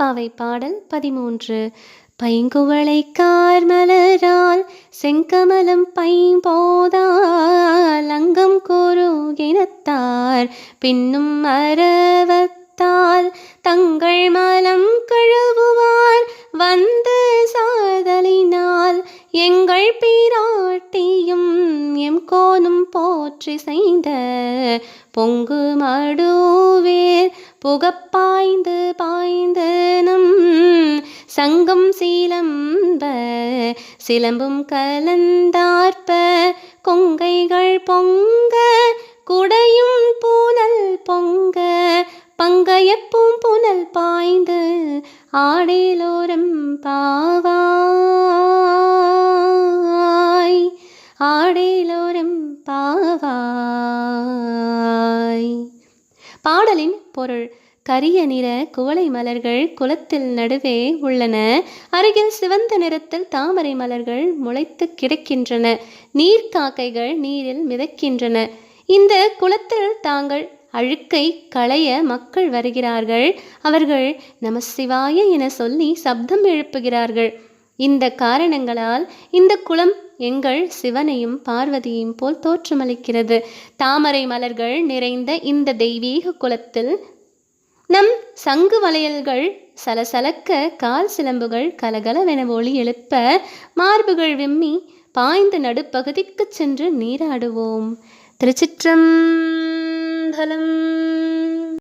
பாவை பாடல் பதிமூன்று. பைங்குவளை கார்மலரால் செங்கமலம் பைம்போதால் அங்கம் கூறுகினத்தார் பின்னும் அரவத்தால் தங்கள் மலம் கழுவுவார். வந்து சாதலினால் எங்கள் பீராட்டியும் எம் கோனும் போற்றி செய்த பொங்கு மடுவேர் புகப்பாய்ந்து பாய்ந்து நம் சங்கம் சீலம்ப சிலம்பும் கலந்தார்ப்ப கொங்கைகள் பொங்க குடையும் பூனல் பொங்க பங்கையப்பும் புனல் பாய்ந்து ஆடேலோரம் பாவாய் ஆடேலோரம் பாவாய். பாடலின் பொருள். கரிய நிற குவளை மலர்கள் குளத்தில் நடுவே உள்ளன. அருகில் சிவந்த நிறத்தில் தாமரை மலர்கள் முளைத்து கிடக்கின்றன. நீர்க்காக்கைகள் நீரில் மிதக்கின்றன. இந்த குளத்தில் தாங்கள் அழுக்கை களைய மக்கள் வருகிறார்கள். அவர்கள் நம சிவாய என சொல்லி சப்தம் எழுப்புகிறார்கள். இந்த காரணங்களால் இந்த குளம் எங்கள் சிவனையும் பார்வதியும் போல் தோற்றமளிக்கிறது. தாமரை மலர்கள் நிறைந்த இந்த தெய்வீக குலத்தில் நம் சங்கு வளையல்கள் சலசலக்க கால் சிலம்புகள் கலகலவென ஒளி எழுப்ப மார்புகள் விம்மி பாய்ந்த நடுப்பகுதிக்கு சென்று நீராடுவோம். திருச்சிற்றம்பலம்